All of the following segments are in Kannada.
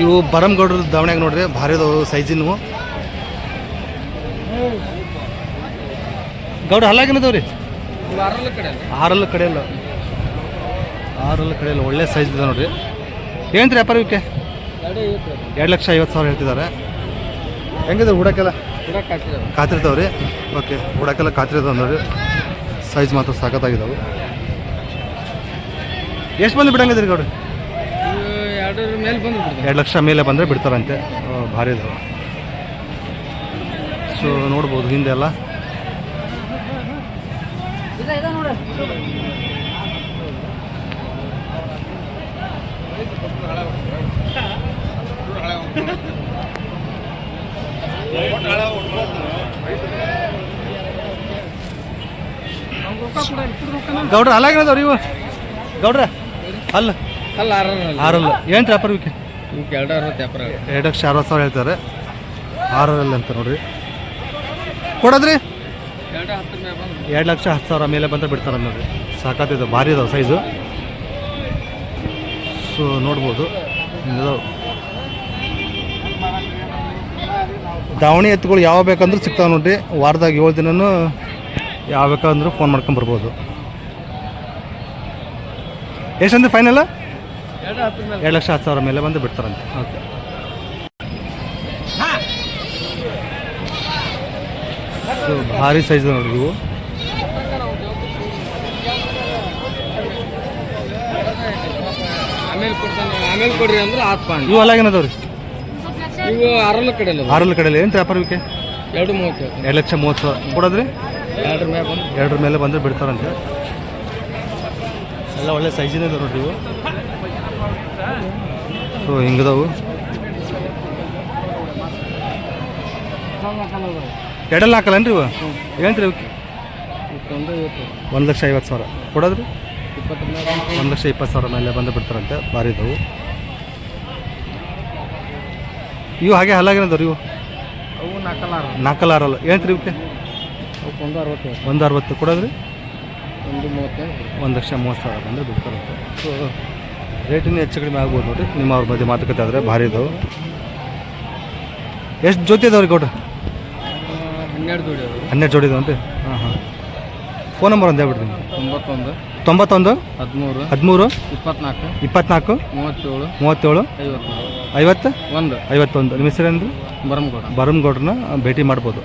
ಇವು ಬರಮ್ಗೌಡ್ರ ದಾವಣ್ಯಾಗ ನೋಡ್ರಿ, ಭಾರಿ ಅದಾವ ಸೈಜಿನವು ಗೌಡ ಹಲ್ಲಾಗಿನದವ್ರಿ ಆರಲ್ಲ ಕಡೆ ಇಲ್ಲ ಆರಲ್ಲ ಕಡೆ ಇಲ್ಲ ಒಳ್ಳೆ ಸೈಜ್ ಇದೆ ನೋಡ್ರಿ. ಏನ್ರಿ ವ್ಯಾಪಾರ ಇವಕ್ಕೆ ಎರಡು ಲಕ್ಷ ಐವತ್ತು ಸಾವಿರ ಹೇಳ್ತಿದ್ದಾರೆ. ಹೆಂಗಿದೆ ಹುಡಕ್ಕೆಲ್ಲ ಕಾತಿರ್ತಾವ್ರಿ. ಓಕೆ ಹುಡಕ್ಕೆಲ್ಲ ಕಾತಿರ್ತಾವ ನೋಡ್ರಿ. ಸೈಜ್ ಮಾತ್ರ ಸಾಕತ್ತಾಗಿದ್ದಾವೆ ಎಷ್ಟು ಮಂದಿ ಬಿಡಂಗಿದ್ರಿ ಗೌಡ್ರಿ? ಮೇಲೆ ಬಂದು ಎರಡು ಲಕ್ಷ ಮೇಲೆ ಬಂದರೆ ಬಿಡ್ತಾರಂತೆ. ಭಾರಿ ಇದಾವೆ ಸೊ ನೋಡ್ಬೋದು ಹಿಂದೆ ಎಲ್ಲ. ಗೌಡ್ರ ಅಲ್ಲಾಗಿನದವ್ರಿ ಇವು ಗೌಡ್ರ ಅಲ್ಲ. ಅಲ್ಲ ಆರಲ್ಲ ಆರಲ್ಲ. ಏನು ವ್ಯಾಪಾರ ಇವಕ್ಕೆ ಇವಕ್ಕೆ ಎರಡು ಅರವತ್ತು ವ್ಯಾಪಾರ ಎರಡು ಲಕ್ಷ ಅರವತ್ತು ಸಾವಿರ ಹೇಳ್ತಾರೆ. ಆರರಲ್ಲಿ ಅಂತ ನೋಡ್ರಿ. ಕೊಡೋದ್ರಿ? ಎರಡು ಲಕ್ಷ ಹತ್ತು ಸಾವಿರ ಮೇಲೆ ಬಂದರೆ ಬಿಡ್ತಾರೆ ನೋಡ್ರಿ. ಸಾಕಾತಿದ್ದು ಭಾರಿ ಇದಾವೆ ಸೈಜು ಸೊ ನೋಡ್ಬೋದು. ದಾವಣಿ ಎತ್ತುಗಳು ಯಾವ ಬೇಕಂದ್ರೂ ಸಿಗ್ತಾವೆ ನೋಡ್ರಿ. ವಾರದಾಗ ಏಳು ದಿನನೂ ಯಾವ ಬೇಕಂದ್ರೂ ಫೋನ್ ಮಾಡ್ಕೊಂಡು ಬರ್ಬೋದು. ಎಷ್ಟಂದ್ರೆ ಫೈನಲ್ ಎರಡು ಲಕ್ಷ ಹತ್ತು ಸಾವಿರ ಮೇಲೆ ಬಂದು ಬಿಡ್ತಾರಂತೆ. ಓಕೆ. ಸೊ ಭಾರಿ ಸೈಜ್ ನೋಡಿ ಇವು ಆಮೇಲೆ ಕೊಡ್ರಿ ಅಂದ್ರೆ ಆತ್ ಪಾಂಡ್. ಇವು ಅಲ್ಲಾಗೇನದವ್ರಿ ಇವು ಅರಲ್ಲ ಕಡೆ ಕಡೆಯಲ್ಲಿ ಏನು ವ್ಯಾಪಾರ ವಿಕೆ ಎರಡು ಮೂವತ್ತು ಎರಡು ಲಕ್ಷ ಮೂವತ್ತು ಸಾವಿರ. ಕೊಡೋದ್ರಿ? ಎರಡರ ಮೇಲೆ ಬಂದು ಎರಡರ ಮೇಲೆ ಬಂದು ಬಿಡ್ತಾರಂತೆ. ಎಲ್ಲ ಒಳ್ಳೆ ಸೈಜಿನ ನೋಡ್ರಿ ಇವು. ಸೊ ಹಿಂಗದವು. ಎಡಲ್ ಹಾಕಲ್ಲನ್ರಿ ಇವು? ಏನ್ರಿ ಒಂದು ಲಕ್ಷ ಐವತ್ತು ಸಾವಿರ. ಕೊಡೋದ್ರಿ? ಒಂದು ಲಕ್ಷ ಇಪ್ಪತ್ತು ಸಾವಿರ ಮೇಲೆ ಬಂದು ಬಿಡ್ತಾರಂತೆ ಭಾರಿ ಇದ್ದವು ಇವು ಹಾಗೆ ಹಲಾಗಿನದವ್ರಿ ಇವು? ನಾಲ್ಕಲ್ಲ ಏನ್ರಿ ಇವಕ್ಕೆ ಒಂದು ಅರವತ್ತು ಕೊಡೋದ್ರಿ? ಒಂದು ಲಕ್ಷ ಮೂವತ್ತು ಸಾವಿರ ಬಂದರೆ ಬಿಡ್ತಾರಂತೆ. ಸೊ ರೇಟಿನ ಹೆಚ್ಚು ಕಡಿಮೆ ಆಗ್ಬೋದು ನೋಡಿರಿ. ನಿಮ್ಮ ಅವ್ರ ಮಧ್ಯೆ ಮಾತುಕತೆ ಆದರೆ ಭಾರಿ ಇದು ಎಷ್ಟು ಜೊತೆ ಇದಾವ್ರಿ ಕೊಟ್ಟು ಹನ್ನೆರಡು ಜೋಡಿ ಹನ್ನೆರಡು ಜೋಡಿ ಇದಾವನ್ರಿ? ಹಾಂ ಹಾಂ. ಫೋನ್ ನಂಬರ್ ಒಂದು ಹೇಳ್ಬಿಡ್ರಿ ತೊಂಬತ್ತೊಂದು ತೊಂಬತ್ತೊಂದು ಹದಿಮೂರು ಹದಿಮೂರು ಇಪ್ಪತ್ನಾಲ್ಕು ಇಪ್ಪತ್ನಾಲ್ಕು ಮೂವತ್ತೇಳು ಮೂವತ್ತೇಳು ಐವತ್ತು ಒಂದು. ಐವತ್ತೊಂದು. ನಿಮ್ಮ ಹೆಸರೇನು ಬರಮ್ಗೌಡ. ಬರಮ್ಗೌಡ್ರನ್ನ ಭೇಟಿ ಮಾಡ್ಬೋದು.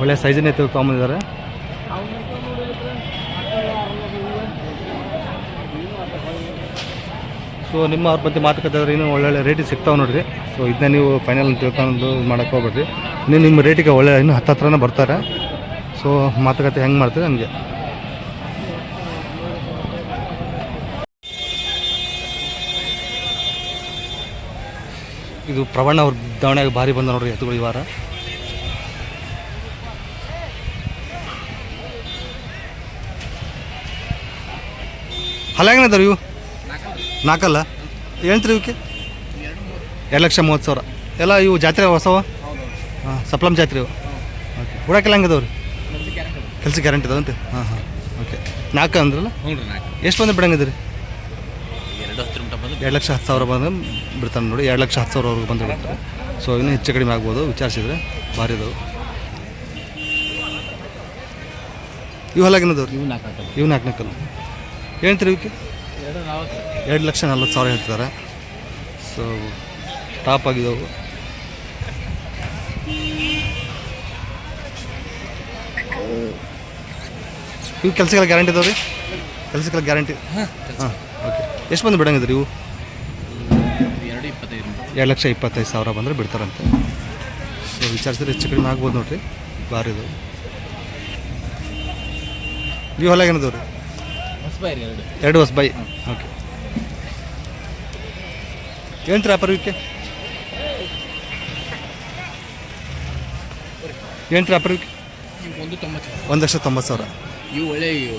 ಒಳ್ಳೆ ಸೈಜಿನ ಎತ್ತು ತೊಗೊಂಬಂದಿದ್ದಾರೆ. ಸೊ ನಿಮ್ಮ ಅವ್ರ ಬಗ್ಗೆ ಮಾತುಕತೆ ಆದರೆ ಇನ್ನೂ ಒಳ್ಳೊಳ್ಳೆ ರೇಟಿಗೆ ಸಿಗ್ತಾವೆ ನೋಡಿರಿ. ಸೊ ಇದನ್ನ ನೀವು ಫೈನಲ್ ತಿಳ್ಕೊಂಡು ಮಾಡೋಕೆ ಹೋಗ್ಬೇಡ್ರಿ. ಇನ್ನು ನಿಮ್ಮ ರೇಟಿಗೆ ಒಳ್ಳೆ, ಇನ್ನೂ ಹತ್ತು ಹತ್ರನೇ ಬರ್ತಾರೆ. ಸೊ ಮಾತುಕತೆ ಹೆಂಗೆ ಮಾಡ್ತೀರಿ ನನಗೆ ಇದು ಪ್ರವಣ ಅವ್ರ ದಾವಣೆಗೆ ಭಾರಿ ಬಂದ ನೋಡ್ರಿ ಎತ್ತುಗಳು ಈ ವಾರ. ಹಲಗಿನ ಇವು? ನಾಲ್ಕಲ್ಲ? ಹೇಳ್ತೀರಿ ಇವಕ್ಕೆ ಎರಡು ಲಕ್ಷ ಮೂವತ್ತು ಸಾವಿರ. ಎಲ್ಲ ಇವು ಜಾತ್ರೆ ಹೊಸವ ಹಾಂ ಸಪ್ಲಮ್ ಜಾತ್ರೆ ಇವು? ಓಕೆ ಹುಡಕಿಲ್ಲ ಹಂಗದವ್ ರೀ ಕೆಲಸ ಗ್ಯಾರಂಟಿ ಅದಂತೆ ಹಾಂ ಹಾಂ. ಓಕೆ ನಾಲ್ಕು ಅಂದ್ರಲ್ಲ? ಹ್ಞೂ ರೀ ನಾಲ್ಕು. ಎಷ್ಟು ಬಂದು ಬಿಡಂಗಿದ್ರಿ ಎರಡು ಹತ್ತರ ಮಟ್ಟ ಬಂದು ಎರಡು ಲಕ್ಷ ಹತ್ತು ಸಾವಿರ ಬಂದು ಬಿಡ್ತಾನೆ ನೋಡಿ. ಎರಡು ಲಕ್ಷ ಹತ್ತು ಸಾವಿರವರೆಗೂ ಬಂದು ಬಿಡ್ತಾರೆ. ಸೊ ಇನ್ನೂ ಹೆಚ್ಚು ಕಡಿಮೆ ಆಗ್ಬೋದು ವಿಚಾರಿಸಿದ್ರೆ. ಭಾರಿ ಇದಾವೆ. ಇವು ಹಲಾಗಿನದವ್ರು ಇವು ನಾಲ್ಕು ಇವು ನಾಲ್ಕು ನಾಲ್ಕಲ್ಲ. ಏನಂತೀರಿ ಇವಕ್ಕೆ ಎರಡು ಲಕ್ಷ ನಲ್ವತ್ತು ಸಾವಿರ ಹೇಳ್ತಿದ್ದಾರೆ. ಸೊ ಟಾಪ್ ಆಗಿದ್ದವು ಇವು ಕೆಲಸಗಳ ಗ್ಯಾರಂಟಿ ಇದಾವೆ ರೀ ಕೆಲಸಗಳ ಗ್ಯಾರಂಟಿ. ಹಾಂ ಓಕೆ ಎಷ್ಟು ಬಂದು ಬಿಡಂಗಿದ್ರಿ ಇವು? ಎರಡು ಇಪ್ಪತ್ತೈದು ಎರಡು ಲಕ್ಷ ಇಪ್ಪತ್ತೈದು ಸಾವಿರ ಬಂದರೆ ಬಿಡ್ತಾರಂತೆ. ಸೊ ವಿಚಾರಿಸಿದ್ರೆ ಹೆಚ್ಚು ಕಡಿಮೆ ಆಗ್ಬೋದು ನೋಡಿರಿ. ಭಾರಿ ಇದು ನೀವು ಹೊಲ ಏನದವು ಎರಡು. ಎರಡು ವರ್ಷ ಬೈ ಓಕೆ ಏನು ವ್ಯಾಪಾರ ಇವಕ್ಕೆ ಇವು ಒಂದು ತೊಂಬತ್ತು ಒಂದು ಲಕ್ಷ ತೊಂಬತ್ತು ಸಾವಿರ. ಇವು ಒಳ್ಳೆ ಇವು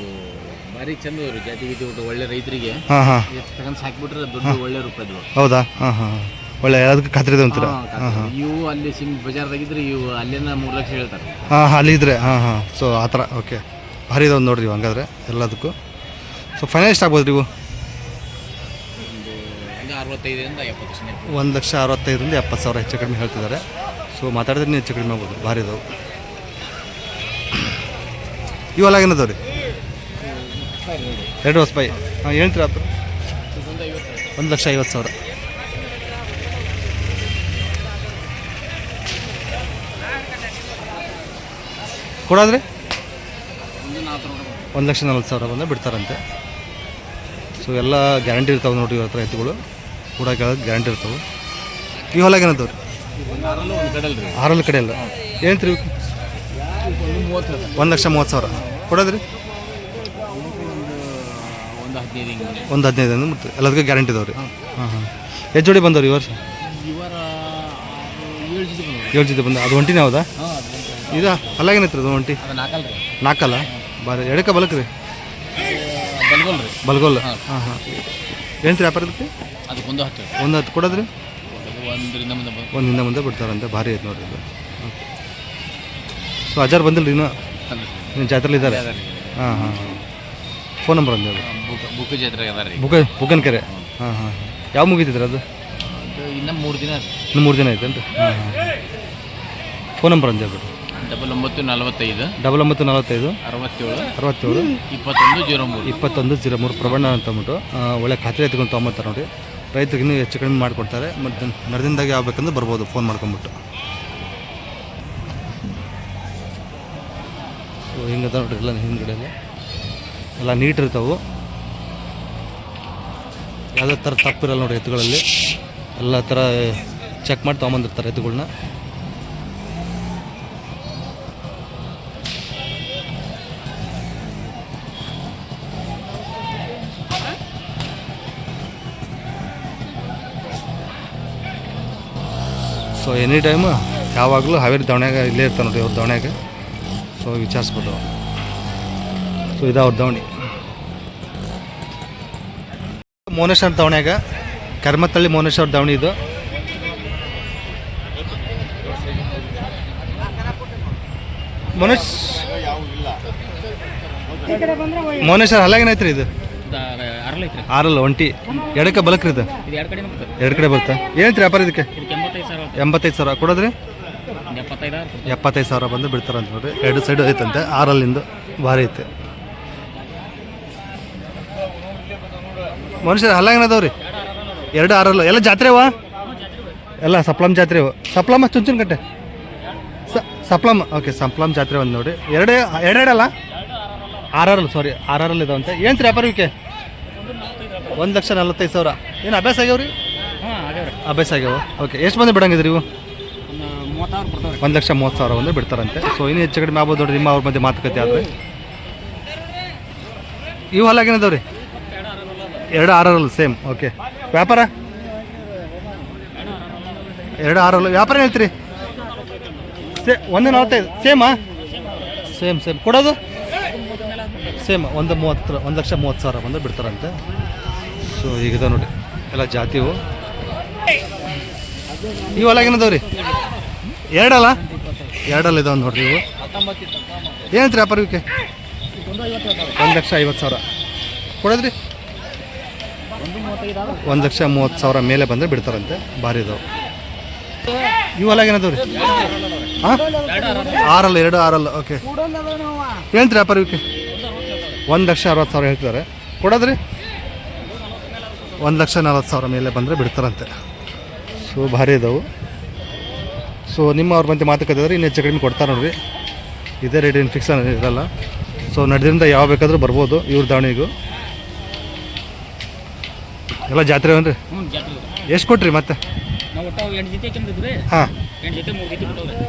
ಭಾರಿ ಚಂದ ಅವರು ಜಾತಿ ಗೀತಿ ಒಟ್ಟು ಒಳ್ಳೆ ರೈತರಿಗೆ. ಹಾಂ ಹಾಂ. ತಗೊಂಡು ಸಾಕ್ಬಿಟ್ರೆ ದುಡ್ಡು ಒಳ್ಳೆ ರೂಪಾಯಿ ಹೌದಾ? ಹಾಂ ಹಾಂ ಒಳ್ಳೆ ಅದಕ್ಕೆ ಖಾತ್ರಿ ಇದೆ ಅಂತೀರ? ಹಾಂ ಹಾಂ ಇವು ಅಲ್ಲಿ ಸಿಮ್ ಬಜಾರ್ದಾಗಿದ್ರೆ ಇವು ಅಲ್ಲಿಂದ ಮೂರು ಲಕ್ಷ ಹೇಳ್ತಾರೆ. ಹಾಂ ಹಾಂ ಅಲ್ಲಿದ್ರೆ ಹಾಂ ಹಾಂ. ಸೊ ಆ ಥರ ಓಕೆ ಭಾರಿ ಇದಾವೆ ನೋಡ್ರಿ ಹಾಗಾದ್ರೆ ಹಂಗಾದ್ರೆ ಎಲ್ಲದಕ್ಕೂ. ಸೊ ಫೈನಲ್ ಎಷ್ಟು ಆಗ್ಬೋದು ನೀವು ಒಂದು ಹಂಗೆ ಅರವತ್ತೈದರಿಂದ ಎಪ್ಪತ್ತು ಲಕ್ಷ ಒಂದು ಲಕ್ಷ ಅರವತ್ತೈದರಿಂದ ಎಪ್ಪತ್ತು ಸಾವಿರ ಹೆಚ್ಚು ಕಡಿಮೆ ಹೇಳ್ತಿದ್ದಾರೆ. ಸೊ ಮಾತಾಡಿದ್ರೆ ನೀವು ಹೆಚ್ಚು ಕಡಿಮೆ ಆಗ್ಬೋದು ಭಾರಿ ಇದಾವೆ ಇವೆಲ್ಲ ಏನದಾವ ರೀ ಎರಡು ವರ್ಷ ಬೈ ಹಾಂ ಹೇಳ್ತೀರ ಅದು? ಒಂದು ಲಕ್ಷ ಐವತ್ತು ಸಾವಿರ. ಕೊಡೋದ್ರಿ? ಒಂದು ಒಂದು ಲಕ್ಷ ನಲ್ವತ್ತು ಸಾವಿರ ಬಂದರೆ ಬಿಡ್ತಾರಂತೆ. ಸೊ ಎಲ್ಲ ಗ್ಯಾರಂಟಿ ಇರ್ತಾವೆ ನೋಡಿ ಇವ್ರ ಹತ್ರ ಎತ್ತುಗಳು ಕೂಡ ಕೇಳೋದು ಗ್ಯಾರಂಟಿ ಇರ್ತಾವೆ. ಈ ಹೊಲಾಗ ಏನಂತವ್ರಿ? ಆರಲ್ಲೂ ಕಡೆ ಇಲ್ಲ ಏನಂತೀರಿ ರೀ ಒಂದು ಲಕ್ಷ ಮೂವತ್ತು ಸಾವಿರ. ಕೊಡೋದ್ರಿ? ಒಂದು ಹದಿನೈದು ಹಿಂಗೆ ಒಂದು ಹದಿನೈದು ಅಂದ್ರೆ ಎಲ್ಲದಕ್ಕೂ ಗ್ಯಾರಂಟಿ ಇದಾವೆ ರೀ ಹಾಂ ಹಾಂ. ಎಷ್ಟು ಜೋಡಿ ಬಂದವ್ರಿ ಈ ವರ್ಷ? ಏಳು ಜೊತೆ ಬಂದ ಅದು ಒಂಟಿನೇ ಹೌದಾ? ಇದು ಅಲ್ಲಾಗೇನೈತ್ರಿ ಅದು ಒಂಟಿ? ನಾಲ್ಕಲ್ಲ ರೀ ನಾಲ್ಕಲ್ಲ ಬಾರಿ ಎಡಕ್ಕೆ ಬಲಕ್ಕೆ ರೀ ಬಲ್ಗೋಲ್ ರೀ. ಬಲ್ಗೋಲ್. ಹಾಂ. ಹಾಂ ಏನಂತೀರಿ ವ್ಯಾಪಾರ ಇದಕ್ಕೆ ಅದಕ್ಕೆ ಒಂದು ಹತ್ತು. ಒಂದು ಹತ್ತು ಕೊಡೋದ್ರಿ? ಒಂದರಿಂದ ಮುಂದೆ ಬಂದು ಒಂದು ಹಿಂದೆ ಮುಂದೆ ಬಿಡ್ತಾರಂತೆ ಭಾರಿ ಐತೆ ನೋಡ್ರಿ ಇದು. ಸೊ ಅಜಾರ್ ಬಂದಿಲ್ಲ ರೀ ಇನ್ನೂ ಜಾತ್ರೆಲಿ ಇದ್ದಾರೆ ಹಾಂ ಹಾಂ ಫೋನ್ ನಂಬರ್ ಒಂದು ಬುಕ್ ಜಾತ್ರೆ ಅದ ರೀ ಬುಕ ಬುಕ್ಕನ್ ಕೆರೆ ಹಾಂ ಹಾಂ. ಯಾವ ಮುಗಿತಿದ್ರೆ ಅದು? ಇನ್ನೂ ಮೂರು ದಿನ ರೀ ಇನ್ನು ಮೂರು ದಿನ ಐತೆ ರೀ ಹಾಂ ಹಾಂ. ಫೋನ್ ನಂಬರ್ ಒಂದು ಹೇಳ್ಬಿಟ್ಟು ಡಬಲ್ ಒಂಬತ್ತು ನಲವತ್ತೈದು. ಡಬಲ್ ಒಂಬತ್ತು ನಲವತ್ತೈದು. ಅರವತ್ತೇಳು. ಅರವತ್ತೇಳು. ಇಪ್ಪತ್ತೊಂದು ಜೀರೋ ಮೂರು. ಇಪ್ಪತ್ತೊಂದು ಜೀರೋ ಮೂರು ಪ್ರಬಣ್ಣ ಅಂತ ಅಂದ್ಬಿಟ್ಟು ಒಳ್ಳೆ ಖಾತ್ರಿ ಎತ್ಕೊಂಡು ತೊಗೊಂಬರ್ತಾರೆ ನೋಡಿ. ರೈತರಿಗೆ ಇನ್ನೂ ಹೆಚ್ಚು ಕಡಿಮೆ ಮಾಡಿಕೊಡ್ತಾರೆ. ಮತ್ತು ನಡ್ದಿಂದಾಗೆ ಆಗ್ಬೇಕಂದ್ರೆ ಬರ್ಬೋದು ಫೋನ್ ಮಾಡ್ಕೊಂಬಿಟ್ಟು ಸೊ ಹಿಂಗದ ನೋಡ್ರಿ ಎಲ್ಲ ಹಿಂದ್ಗಡೆ ಎಲ್ಲ ಎಲ್ಲ ನೀಟ್ ಇರ್ತಾವೆ. ಯಾವುದೇ ಥರ ತಪ್ಪಿರಲ್ಲ ನೋಡಿ ಎತ್ತುಗಳಲ್ಲಿ. ಎಲ್ಲ ಥರ ಚೆಕ್ ಮಾಡಿ ತೊಗೊಂಬಂದಿರ್ತಾರೆ ಎತ್ತುಗಳನ್ನ ಎನಿ ಟೈಮ್ ಯಾವಾಗಲೂ ಹಾವೇರಿ ದವಣ್ಯಾಗ ಇಲ್ಲೇ ಇರ್ತಾನೆ ನೋಡಿ ಅವ್ರ ದವಣ್ಯಾಗ. ಸೊ ವಿಚಾರಿಸ್ಬೋದು ಸೊ ಇದು ಅವ್ರ ದವಣಿ. ಮೋನೇಶ್ವರ ದವಣ್ಯಾಗ ಕರ್ಮತ್ತಳ್ಳಿ ಮೋನೇಶ್ವರ ದವಣಿ ಇದು. ಮೋನೇಶ್ ಮೋನೇಶ್ವರ ಹಲ್ಲಾಗೇನೈತ್ರಿ ಇದು? ಆರಲ್ಲ ಒಂಟಿ. ಎಡಕ್ಕೆ ಬಲಕ್ರಿ ಇದು? ಇದು ಎರಡು ಕಡೆ ಬರ್ತಾ ಬರುತ್ತೆ? ಏನೈತ್ರಿ ವ್ಯಾಪಾರ ಇದಕ್ಕೆ? ಎಂಬತ್ತೈದು ಸಾವಿರ ಕೊಡೋದ್ರಿ? ಎಪ್ಪತ್ತೈದು ಸಾವಿರ ಬಂದು ಬಿಡ್ತಾರಂತ ನೋಡ್ರಿ ಎರಡು ಸೈಡ್ ಐತಂತೆ ಆರಲ್ಲಿಂದ ಭಾರಿ ಐತೆ. ಮನುಷ್ಯರು ಹಲ್ಲಾಗನದವ್ರಿ ಎರಡು ಆರಲ್ಲ. ಎಲ್ಲ ಜಾತ್ರೆ ಅವ? ಎಲ್ಲ ಸಪ್ಲಮ್ ಜಾತ್ರೆ ಅವ. ಸಪ್ಲಮ್ಮ ಚುಂಚುನ್ ಕಟ್ಟೆ ಸ ಸಪ್ಲಮ್ ಓಕೆ ಸಪ್ಲಮ್ ಜಾತ್ರೆ ಒಂದು ನೋಡಿ. ಎರಡೇ ಎರಡೆರಡಲ್ಲ ಆರಲ್ಲ ಸಾರಿ ಆರಲ್ಲ ಇದಾವಂತೆ. ಏನು ವ್ಯಾಪಾರ ವಿಕೆ ಒಂದು ಲಕ್ಷ ನಲವತ್ತೈದು ಸಾವಿರ. ಏನು ಅಭ್ಯಾಸ ಆಗ್ಯಾವ್ರಿ? ಅಭ್ಯಾಸ ಆಗ್ಯಾವ? ಓಕೆ ಎಷ್ಟು ಮಂದಿ ಬಿಡಂಗಿದ್ರಿ ಇವು? ಒಂದು ಲಕ್ಷ ಮೂವತ್ತು ಸಾವಿರ ಒಂದು ಬಿಡ್ತಾರಂತೆ. ಸೊ ಇನ್ನು ಹೆಚ್ಚು ಕಡಿಮೆ ಆಗ್ಬೋದು ನೋಡ್ರಿ, ನಿಮ್ಮ ಅವ್ರ ಮಧ್ಯೆ ಮಾತುಕತೆ ಆದರೆ. ಇವು ಹಲ್ಲಾಗೇನದವ್ರಿ ಎರಡು ಆರಲ್ಲ ಸೇಮ್ ಓಕೆ ವ್ಯಾಪಾರ? ಎರಡು ಆರಲ್ಲ ವ್ಯಾಪಾರ ಹೇಳ್ತೀರಿ? ಸೇ, ಒಂದು ನಲವತ್ತೈದು ಸೇಮಾ ಸೇಮ್ ಸೇಮ್ ಕೊಡೋದು? ಸೇಮ್ ಒಂದು ಮೂವತ್ತು ಒಂದು ಲಕ್ಷ ಮೂವತ್ತು ಸಾವಿರ ಬಂದು ಬಿಡ್ತಾರಂತೆ. ಸೊ ಈಗಿದೆ ನೋಡಿ ಎಲ್ಲ ಜಾತಿವು ಇವು ರೀ ಎರಡಲ್ಲ? ಎರಡಲ್ಲ ಇದಾವೆ ನೋಡ್ರಿ ಇವು. ಏನಂತ್ರಿ ವ್ಯಾಪಾರ ಇವಕ್ಕೆ ಒಂದು ಲಕ್ಷ ಐವತ್ತು ಸಾವಿರ. ಕೊಡೋದ್ರಿ? ಒಂದು ಲಕ್ಷ ಮೂವತ್ತು ಸಾವಿರ ಮೇಲೆ ಬಂದರೆ ಬಿಡ್ತಾರಂತೆ. ಭಾರಿ ಇದಾವೆ. ಇವು ಏನದವ್ರಿ? ಹಾಂ? ಆರಲ್ಲ, ಎರಡು ಆರಲ್ಲ ಓಕೆ ಏನಂತ್ರಿ ವ್ಯಾಪಾರ ಇವಕ್ಕೆ ಒಂದು ಲಕ್ಷ ಅರವತ್ತು ಸಾವಿರ ಹೇಳ್ತಿದ್ದಾರೆ. ಕೊಡೋದ್ರಿ? ಒಂದು ಲಕ್ಷ ನಲ್ವತ್ತು ಸಾವಿರ ಮೇಲೆ ಬಂದರೆ ಬಿಡ್ತಾರಂತೆ. ಸೊ ಭಾರಿ ಇದಾವೆ. ಸೊ ನಿಮ್ಮ ಅವ್ರ ಮಧ್ಯೆ ಮಾತುಕತೆ ಇದ್ರೆ ಇನ್ನು ಹೆಚ್ಚು ಕಡಿಮೆ ಕೊಡ್ತಾರೆ ನೋಡ್ರಿ. ಇದೇ ರೇಟ್ ಏನು ಫಿಕ್ಸ್ ಇರಲ್ಲ. ಸೊ ನಡೆದ್ರಿಂದ ಯಾವ ಬೇಕಾದರೂ ಬರ್ಬೋದು ಇವ್ರ ದಾವಣಿಗೂ. ಎಲ್ಲ ಜಾತ್ರೆ ಏನು ಜಾತ್ರೆ ಎಷ್ಟು ಕೊಟ್ರಿ ಮತ್ತೆ? ಹಾಂ.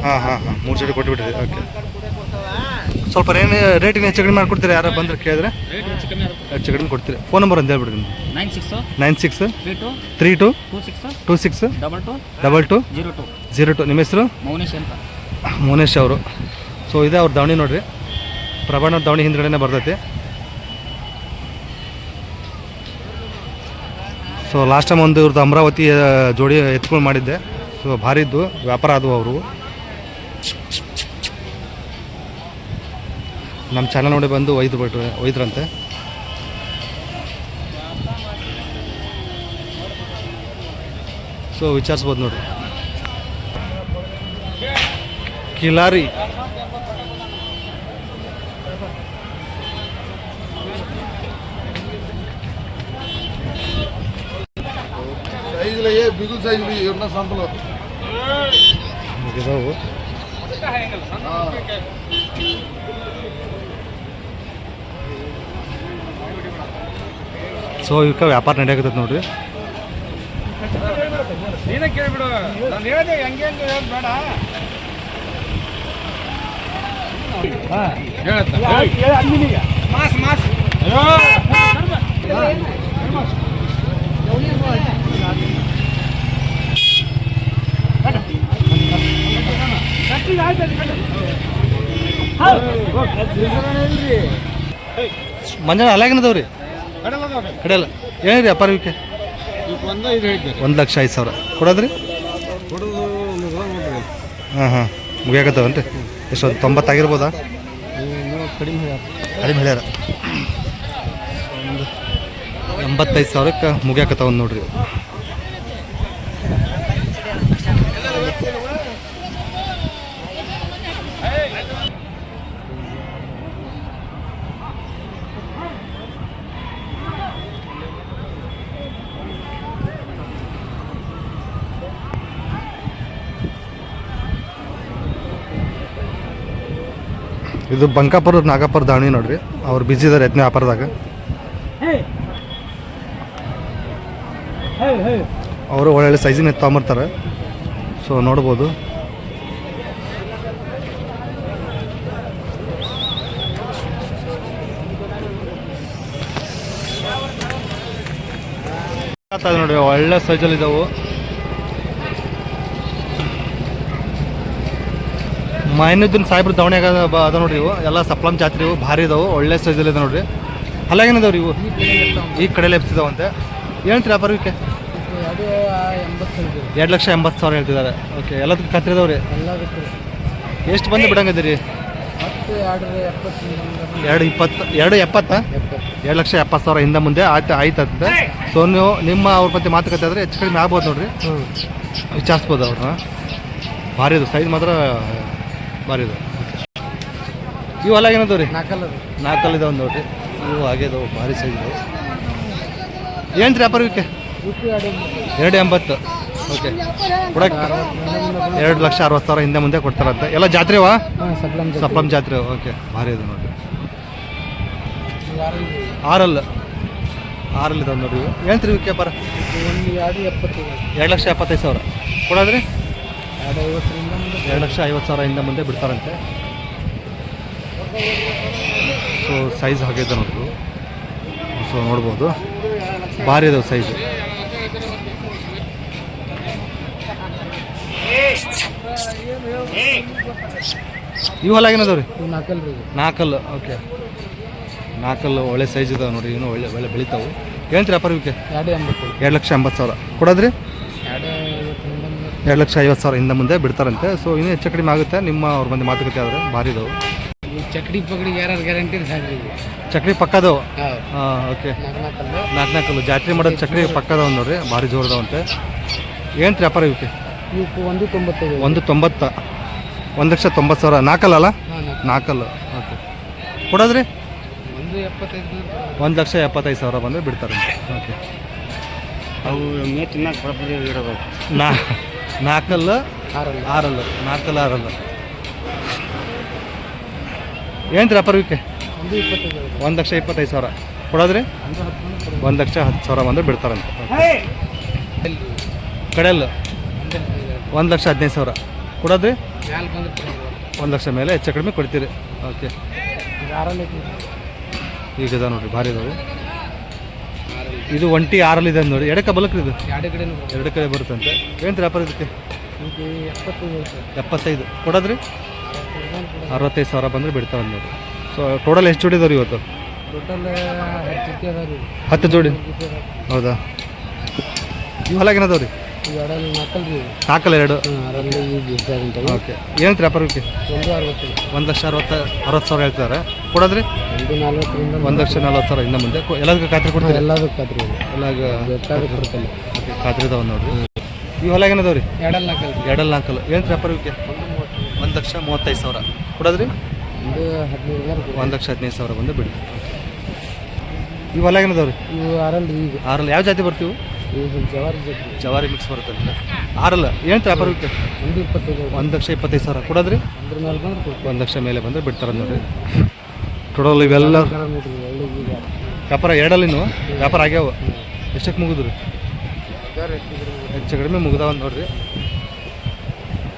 ಹಾಂ ಹಾಂ ಹಾಂ. ಮೂರು ಜೊತೆ ಕೊಟ್ಬಿಟ್ರಿ ಓಕೆ ಸ್ವಲ್ಪ ರೇನು ರೇಟಿನ ಹೆಚ್ಚು ಕಡಿಮೆ ಮಾಡ್ಕೊಡ್ತೀರಿ ಯಾರು ಬಂದ್ರೆ ಕೇಳಿದ್ರೆ? ರೇಟ್ ಹೆಚ್ಚು ಕಮ್ಮಿ ಆಗುತ್ತೆ. ಹೆಚ್ಚು ಕಡಿಮೆ ಕೊಡ್ತೀರಿ. ಫೋನ್ ನಂಬರ್ ಅಂತ ಹೇಳ್ಬಿಡ್ತೀನಿ nine six nine six three two three two two six two six double two double two zero two zero two ನಿಮ್ಮ ಹೆಸರು? ಮೌನೇಶ್ ಅಂತ. ಮೋನೇಶ್ ಅವರು. ಸೊ ಇದೇ ಅವ್ರ ದಾವಣಿ ನೋಡ್ರಿ. ಪ್ರಭಾಣ ದಾವಣಿ ಹಿಂದ್ಗಡೆನೇ ಬರ್ತೈತಿ. ಸೊ ಲಾಸ್ಟ್ ಟೈಮ್ ಒಂದು ಇವ್ರದ್ದು ಅಮರಾವತಿ ಜೋಡಿ ಎತ್ಕೊಂಡು ಮಾಡಿದ್ದೆ. ಸೊ ಭಾರಿ ಇದ್ದು. ವ್ಯಾಪಾರ ಆದವು ಅವರು. ನಮ್ಮ ಚಾನಲ್ ನೋಡಿ ಬಂದು ಒಯ್ದು ಬಿಟ್ರು ಒಯ್ದ್ರಂತೆ. ಸೊ ವಿಚಾರಿಸ್ಬೋದು ನೋಡಿ ಕಿಲಾರಿ. ಇದಾವು ಸೊ ಇವಕ್ಕೆ ವ್ಯಾಪಾರ ನಡೆಯಾಗುತ್ತೆ ನೋಡ್ರಿ. ನೀನೇ ಕೇಳಿಬಿಡು. ನಾನು ಹೇಳಿದೆ ಹೆಂಗೆ ಅಂತ ಹೇಳೋದು ಬೇಡ. Mass mass. ಮಂಜಾನ ರೀ ಕಡೆಯಲ್ಲ ಏನು ರೀ ಐದು ಹೇಳ್ತೀರಿ ಒಂದು ಲಕ್ಷ ಐದು ಸಾವಿರ. ಕೊಡೋದ್ರಿ? ಹಾಂ ಹಾಂ. ಮುಗಿಯಾಕತ್ತವನ್ರಿ ಎಷ್ಟೊಂದು ತೊಂಬತ್ತಾಗಿರ್ಬೋದಾ? ಕಡಿಮೆ ಕಡಿಮೆ ಹೇಳ್ಯಾರ. ಎಂಬತ್ತೈದು ಸಾವಿರಕ್ಕೆ ಮುಗಿಯಾಕತ್ತವನ್ ನೋಡ್ರಿ. ಇದು ಬಂಕಾಪುರ ನಾಗಪುರ ದಾವಣಿ ನೋಡ್ರಿ. ಅವ್ರು ಬಿಜಿ ಇದಾರೆ ಯತ್ನ ವ್ಯಾಪಾರದಾಗ. ಅವರು ಒಳ್ಳೊಳ್ಳೆ ಸೈಜಿನ ತೊಗೊಂಬರ್ತಾರೆ. ಸೊ ನೋಡ್ಬೋದು. ನೋಡ್ರಿ ನೋಡಿ ಒಳ್ಳೆ ಸೈಜಲ್ಲಿ ಇದಾವು. ಮೈನುದ್ದೀನ್ ಸಾಹೇಬ್ರ ದವಣ್ಯಾಗ ಅದ ಅದ ನೋಡ್ರಿ ಇವು. ಎಲ್ಲ ಸಪ್ಲಮ್ ಜಾತ್ರೆ ಇವು. ಭಾರಿ ಇದಾವು ಒಳ್ಳೆ ಸೈಜಲ್ಲಿ ಇದೆ ನೋಡ್ರಿ. ರೀ ಇವು? ಈ ಕಡೆ ಎಪ್ಸಿದಾವಂತೆ ಏನಂತೀರಿ ಪರ್ವಕ್ಕೆ ಎರಡು ಲಕ್ಷ ಎಂಬತ್ತು ಸಾವಿರ ಹೇಳ್ತಿದ್ದಾರೆ. ಓಕೆ ಎಲ್ಲದಕ್ಕೆ ಕತ್ತಿರಿದವ್ರಿ ಎಷ್ಟು ಬಂದು ಬಿಡಂಗಿದ್ದೀರಿ? ಎರಡು ಇಪ್ಪತ್ತು ಎರಡು ಎಪ್ಪತ್ತಾ? ಎರಡು ಲಕ್ಷ ಎಪ್ಪತ್ತು ಸಾವಿರ ಹಿಂದೆ ಮುಂದೆ. ಆಯ್ತು ಆಯ್ತಂತೆ ಸೊ ನೀವು ನಿಮ್ಮ ಅವ್ರ ಬಗ್ಗೆ ಮಾತುಕತೆ ಆದರೆ ಹೆಚ್ಚು ಕಡಿಮೆ ಆಗ್ಬೋದು ನೋಡ್ರಿ. ವಿಚಾರಿಸ್ಬೋದು ಅವ್ರನ್ನ. ಭಾರಿ ಇದು ಸೈಜ್ ಮಾತ್ರ ಇದು ಇವು ಅಲ್ಲ ಏನದವು ರೀ ನಾಲ್ಕಲ್ಲಿದೆ ಒಂದು ನೋಡ್ರಿ ಇವು ಹಾಗೆ ಇದಾವೆ ಭಾರಿ ಸೈಜ್ ಏನು ರೀ ವ್ಯಾಪಾರ ಇವಕ್ಕೆ ಎರಡು ಎಂಬತ್ತು. ಓಕೆ ಕೊಡಕ್ಕೆ ಎರಡು ಲಕ್ಷ ಅರವತ್ತು ಸಾವಿರ ಹಿಂದೆ ಮುಂದೆ ಕೊಡ್ತಾರಂತೆ. ಎಲ್ಲ ಜಾತ್ರೆವಾ? ಸಪ್ಲಮ್ ಜಾತ್ರೆ. ಓಕೆ ಭಾರಿ ಇದೆ ನೋಡಿ ಆರಲ್ ಆರಲ್ಲಿದೆ ಇದಾವೆ ನೋಡಿ ಏನು ರೀ ಇವಕ್ಕೆ ಬರ ಎರಡು ಲಕ್ಷ ಎಪ್ಪತ್ತೈದು ಸಾವಿರ. ಕೊಡೋದ್ರಿ? ಎರಡು ಲಕ್ಷ ಐವತ್ತು ಸಾವಿರ ಹಿಂದೆ ಮುಂದೆ ಬಿಡ್ತಾರಂತೆ. ಸೊ ಸೈಜ್ ಹಾಗಿದೆ ನೋಡ್ರಿ. ಸೊ ನೋಡ್ಬೋದು. ಭಾರಿ ಇದಾವೆ ಸೈಜು ಇವು ನಾಲ್ಕಲ್ ನಾಲ್ಕಲ್ಲು ಓಕೆ ನಾಲ್ಕಲ್ಲು ಒಳ್ಳೆ ಸೈಜ್ ಇದಾವೆ ನೋಡಿ ಇನ್ನೂ ಒಳ್ಳೆ ಒಳ್ಳೆ ಬೆಳಿತಾವೆ. ಹೇಳ್ತೀರಾ ವ್ಯಾಪಾರ ಇವಕ್ಕೆ ಎರಡು ಲಕ್ಷ ಎಂಬತ್ತು ಸಾವಿರ. ಕೊಡೋದ್ರಿ? ಎರಡು ಲಕ್ಷ ಐವತ್ತು ಸಾವಿರ ಹಿಂದೆ ಮುಂದೆ ಬಿಡ್ತಾರಂತೆ. ಸೊ ಇನ್ನೂ ಹೆಚ್ಚು ಕಡಿಮೆ ಆಗುತ್ತೆ. ನಿಮ್ಮ ಅವ್ರ ಬಂದು ಮಾತುಕತೆ ಆದರೆ ಭಾರಿ ಇದಾವೆ. ಚಕ್ಡಿ ಪಗಡಿ ಯಾರು ಗ್ಯಾರಂಟಿ ಚಕ್ಡಿ ಚಕ್ರಿ ಪಕ್ಕದವು ಹಾಂ ಓಕೆ. ನಾಲ್ಕು ನಾಲ್ಕಲ್ಲು ಜಾತ್ರೆ ಮಾಡೋದು ಚಕ್ರಿ ಪಕ್ಕದವ್ ನೋಡ್ರಿ. ಭಾರಿ ಜೋರದವಂತೆ. ಏನು ವ್ಯಾಪಾರ ಇವಕ್ಕೆ? ಒಂದು ತೊಂಬತ್ತೈದು. ಒಂದು ತೊಂಬತ್ತ. ಒಂದು ಲಕ್ಷ ತೊಂಬತ್ತು ಸಾವಿರ. ನಾಲ್ಕಲ್ಲ ನಾಲ್ಕಲ್ಲು. ಓಕೆ. ಕೊಡೋದ್ರಿ? ಒಂದು ಎಪ್ಪತ್ತೈದು ಒಂದು ಲಕ್ಷ ಎಪ್ಪತ್ತೈದು ಸಾವಿರ ಬಂದರೆ ಬಿಡ್ತಾರಂತೆ. ಓಕೆ. ಅವು ಚೆನ್ನಾಗಿ ತಿನ್ನಕ್ಕೆ ನಾ ನಾಲ್ಕಲ್ಲು? ಆರಲ್ಲ. ನಾಲ್ಕಲ್ಲ ಆರಲ್ಲ. ಏನ್ರಿ ಏನು ರೀ ಇವಕ್ಕೆ ಒಂದು ಲಕ್ಷ ಇಪ್ಪತ್ತೈದು ಸಾವಿರ. ಕೊಡೋದ್ರಿ? ಒಂದು ಲಕ್ಷ ಹತ್ತು ಸಾವಿರ ಬಂದರೆ ಬಿಡ್ತಾರಂತೆ. ಕಡೆಯಲ್ಲ? ಒಂದು ಲಕ್ಷ ಹದಿನೈದು ಸಾವಿರ. ಕೊಡೋದ್ರಿ? ಒಂದು ಲಕ್ಷ ಮೇಲೆ ಹೆಚ್ಚು ಕಡಿಮೆ ಕೊಡ್ತೀರಿ. ಓಕೆ. ಈಗ ಇದಾವೆ ನೋಡಿರಿ ಭಾರಿ ಇದಾವೆ. ಇದು ಒಂಟಿ ಆರಲ್ಲಿ ಇದೆ ನೋಡಿ. ಎಡಕ್ಕೆ ಬಲಕ್ರಿ ಇದು? ಎರಡು ಕಡೆ ಎರಡು ಕಡೆ ಬರುತ್ತಂತೆ ಏನು ವ್ಯಾಪಾರ ಇದಕ್ಕೆ? ಎಪ್ಪತ್ತೈದು ಕೊಡೋದ್ರಿ? ಅರವತ್ತೈದು ಸಾವಿರ ಬಂದರೆ ಬಿಡ್ತಾವೆ ನೋಡಿ. ಸೊ ಟೋಟಲ್ ಎಷ್ಟು ಜೋಡಿ ಇದಾವೆ ಇವತ್ತು? ಟೋಟಲ್ ಹತ್ತು ಜೋಡಿ? ಹೌದಾ? ಇವಾಗ ಏನದವ್ರಿ ಎರಡಲ್ಲಿ ನಾಲ್ಕಲ್ಲಿ ಎರಡು? ಅದರಲ್ಲಿ ಈಗ ಓಕೆ. ಏನಂತ ವ್ಯಾಪಾರಕ್ಕೆ ಒಂದು ಅರವತ್ತು. ಒಂದು ಲಕ್ಷ ಅರವತ್ತು ಅರವತ್ತು ಸಾವಿರ ಹೇಳ್ತಾರೆ ಕೊಡೋದ್ರಿ? ಒಂದು ನಲ್ವತ್ತರಿಂದ ಒಂದು ಲಕ್ಷ ನಲ್ವತ್ತು ಸಾವಿರ ಇನ್ನು ಮುಂದೆ. ಎಲ್ಲದಕ್ಕೂ ಖಾತ್ರಿ ಕೊಡ್ತಾರೆ? ಎಲ್ಲದಕ್ಕೂ ಖಾತ್ರಿ ಎಲ್ಲ ಬೇಕಾದ್ರೆ ಖಾತ್ರಿ ಇದಾವೆ ನೋಡ್ರಿ. ಈ ಹೊಲ ಏನದಾವ ರೀ ಎರಡಲ್ಲ ನಾಲ್ಕಲ್ಲ ಎರಡಲ್ಲಿ ನಾಲ್ಕಲ್ಲ ಏನು ವ್ಯಾಪಾರ ಇವಕ್ಕೆ ಒಂದು ಲಕ್ಷ ಮೂವತ್ತೈದು ಸಾವಿರ. ಕೊಡೋದ್ರಿ? ಒಂದು ಹದಿನೈದು ಒಂದು ಲಕ್ಷ ಹದಿನೈದು ಸಾವಿರ ಬಂದು ಬಿಡಿ. ಈ ಹೊಲ ಏನದಾವ ರೀ ಇವು ಆರಲ್ಲ ಈಗ. ಆರಲ್ಲ. ಯಾವ ಜಾತಿ ಬರ್ತೀವಿ? ಜವಾರಿ ಜವಾರಿ ಮಿಕ್ಸ್ ಬರುತ್ತೆ ಆರಲ್ಲ ಏನು ವ್ಯಾಪಾರ ಇವಕ್ಕೆ ಒಂದು ಇಪ್ಪತ್ತೈದು ಒಂದು ಲಕ್ಷ ಇಪ್ಪತ್ತೈದು ಸಾವಿರ ಕೊಡೋದ್ರಿ? ಅದ್ರ ಮೇಲೆ ಬಂದ್ರೆ ಒಂದು ಲಕ್ಷ ಮೇಲೆ ಬಂದ್ರೆ ಬಿಡ್ತಾರೆ ನೋಡ್ರಿ. ಟೋಟಲ್ ಇವೆಲ್ಲ ವ್ಯಾಪಾರ ಎರಡಲ್ಲಿ ಈಗ. ವ್ಯಾಪಾರ ಎರಡಲ್ಲಿನು ವ್ಯಾಪಾರ ಆಗ್ಯಾವ? ಎಷ್ಟಕ್ಕೆ ಮುಗಿದ್ರಿ? ಹೆಚ್ಚು ಕಡಿಮೆ ಮುಗ್ದಾವ ನೋಡ್ರಿ.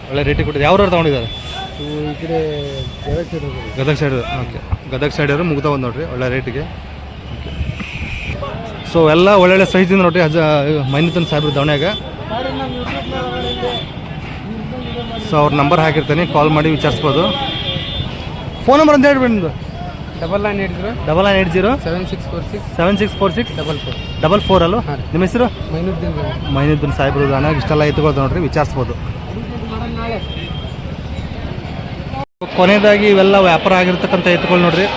ಒಳ್ಳೆ ರೇಟಿಗೆ ಕೊಟ್ಟಿದ್ದು ಯಾವ ತೊಗೊಂಡಿದ್ದಾರೆ? ಈ ಕಡೆ ಜವಾರಿ side Gadag side okay. Gadag ಸೈಡವರು ಮುಗ್ದಾವ ನೋಡ್ರಿ ಒಳ್ಳೆ ರೇಟಿಗೆ ಸೊ ಎಲ್ಲ ಒಳ್ಳೊಳ್ಳೆ ಸೈಜಿಂದ ನೋಡ್ರಿ ಹಜ ಮೈನಿತನ್ ಸಾಹೇಬ್ರ ದವಣ್ಯಾಗ. ಸೊ ಅವ್ರ ನಂಬರ್ ಹಾಕಿರ್ತೀನಿ ಕಾಲ್ ಮಾಡಿ ವಿಚಾರಿಸ್ಬೋದು. ಫೋನ್ ನಂಬರ್ ಅಂತ ಹೇಳ್ಬಿಡಿ ನಿಮ್ದು. Double nine eight zero double nine eight zero seven six four six seven six four six double four double four ಅಲ್ಲೋ. ನಿಮ್ಮ ಹೆಸರು? ಮೈನುದ್ದೀನ್ ಮೈನುದ್ದೀನ್ ಸಾಹೇಬ್ರು ಅನಾಗ ಇಷ್ಟೆಲ್ಲ ಎತ್ತುಕೊಳ್ತು ನೋಡ್ರಿ ವಿಚಾರಿಸ್ಬೋದು. ಕೊನೆಯದಾಗಿ ಇವೆಲ್ಲ ವ್ಯಾಪಾರ ಆಗಿರ್ತಕ್ಕಂಥ ಎತ್ತುಗಳು ನೋಡ್ರಿ.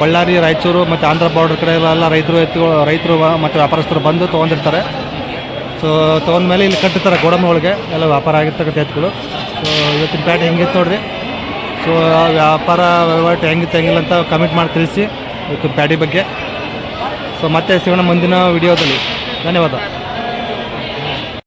ಬಳ್ಳಾರಿ ರಾಯಚೂರು ಮತ್ತು ಆಂಧ್ರ ಬಾರ್ಡರ್ ಕಡೆ ಎಲ್ಲ ರೈತರು ಎತ್ತುಗಳು ರೈತರು ಮತ್ತು ವ್ಯಾಪಾರಸ್ಥರು ಬಂದು ತೊಗೊಂಡಿರ್ತಾರೆ. ಸೊ ತೊಗೊಂಡ್ಮೇಲೆ ಇಲ್ಲಿ ಕಟ್ಟಿರ್ತಾರೆ ಗೋಡಂಬಿ ಒಳಗೆ ಎಲ್ಲ ವ್ಯಾಪಾರ ಆಗಿರ್ತಕ್ಕಂಥ ಎತ್ತುಗಳು ಸೊ ಇವತ್ತಿನ ಪ್ಯಾಟ್ ಹೆಂಗಿತ್ತು ನೋಡ್ರಿ? ಸೊ ವ್ಯಾಪಾರ ವಹಿವಾಟು ಹೆಂಗಿತ್ತು, ಹೆಂಗಿಲ್ಲ ಅಂತ ಕಮೆಂಟ್ ಮಾಡಿ ತಿಳಿಸಿ ಇವತ್ತಿನ ಪ್ಯಾಟಿ ಬಗ್ಗೆ. ಸೊ ಮತ್ತೆ ಸಿಗೋಣ ಮುಂದಿನ ವಿಡಿಯೋದಲ್ಲಿ. ಧನ್ಯವಾದ.